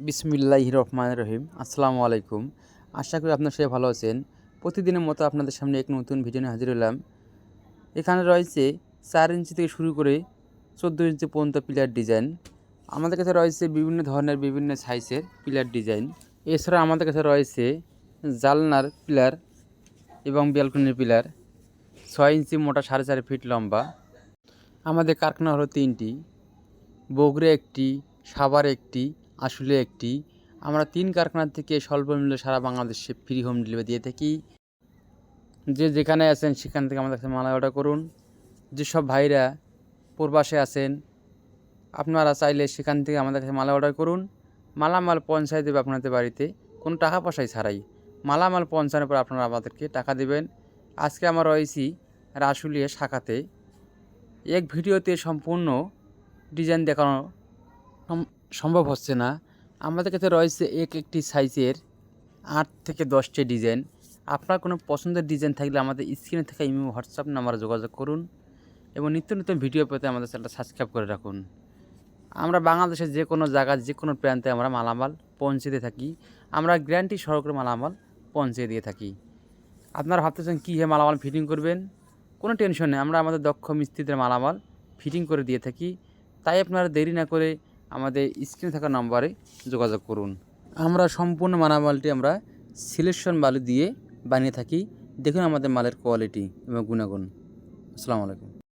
বিসমিল্লাহ রহমান রহিম। আসসালামু আলাইকুম। আশা করি আপনার সবাই ভালো আছেন। প্রতিদিনের মতো আপনাদের সামনে এক নতুন ভিডিও নিয়ে হাজির হলাম। এখানে রয়েছে চার ইঞ্চি থেকে শুরু করে চোদ্দ ইঞ্চি পর্যন্ত পিলার ডিজাইন। আমাদের কাছে রয়েছে বিভিন্ন ধরনের বিভিন্ন সাইজের পিলার ডিজাইন। এছাড়া আমাদের কাছে রয়েছে জালনার পিলার এবং ব্যালকনির পিলার। ছয় ইঞ্চি মোটা সাড়ে চার ফিট লম্বা। আমাদের কারখানা হলো তিনটি। বগুড়া একটি, সাভার একটি আসলে একটি। আমরা তিন কারখানা থেকে স্বল্প মূল্যে সারা বাংলাদেশে ফ্রি হোম ডেলিভারি দিয়ে থাকি। যে যেখানে আছেন সেখান থেকে আমাদের কাছে মালা অর্ডার করুন। যেসব ভাইরা প্রবাসে আছেন, আপনারা চাইলে সেখান থেকে আমাদের কাছে মালা অর্ডার করুন। মালামাল পৌঁছায় দেবে আপনাদের বাড়িতে, কোনো টাকা পয়সাই ছাড়াই। মালামাল পৌঁছানোর পর আপনারা আমাদেরকে টাকা দেবেন। আজকে আমরা রয়েছি রাসুলিয়া শাখাতে। এক ভিডিওতে সম্পূর্ণ ডিজাইন দেখানো সম্ভব হচ্ছে না। আমাদের কাছে রয়েছে এক একটি সাইজের আট থেকে দশটি ডিজাইন। আপনার কোনো পছন্দের ডিজাইন থাকলে আমাদের স্ক্রিনে থাকা ইমেল হোয়াটসঅ্যাপ নাম্বারে যোগাযোগ করুন এবং নিত্য নতুন ভিডিও পেতে আমাদের চ্যানেলটা সাবস্ক্রাইব করে রাখুন। আমরা বাংলাদেশের যে কোনো জায়গায়, যে কোনো প্রান্তে আমরা মালামাল পৌঁছে দিয়ে থাকি। আমরা গ্যারান্টি সহকারে মালামাল পৌঁছে দিয়ে থাকি। আপনারা ভাবতেছেন কী হে মালামাল ফিটিং করবেন? কোনো টেনশন নেই, আমরা আমাদের দক্ষ মিস্ত্রিদের মালামাল ফিটিং করে দিয়ে থাকি। তাই আপনারা দেরি না করে আমাদের স্ক্রিনে থাকা নম্বরে যোগাযোগ করুন। আমরা সম্পূর্ণ মালামালটি আমরা সিলেকশন বালু দিয়ে বানিয়ে থাকি। দেখুন আমাদের মালের কোয়ালিটি এবং গুণাগুণ। আসসালামু আলাইকুম।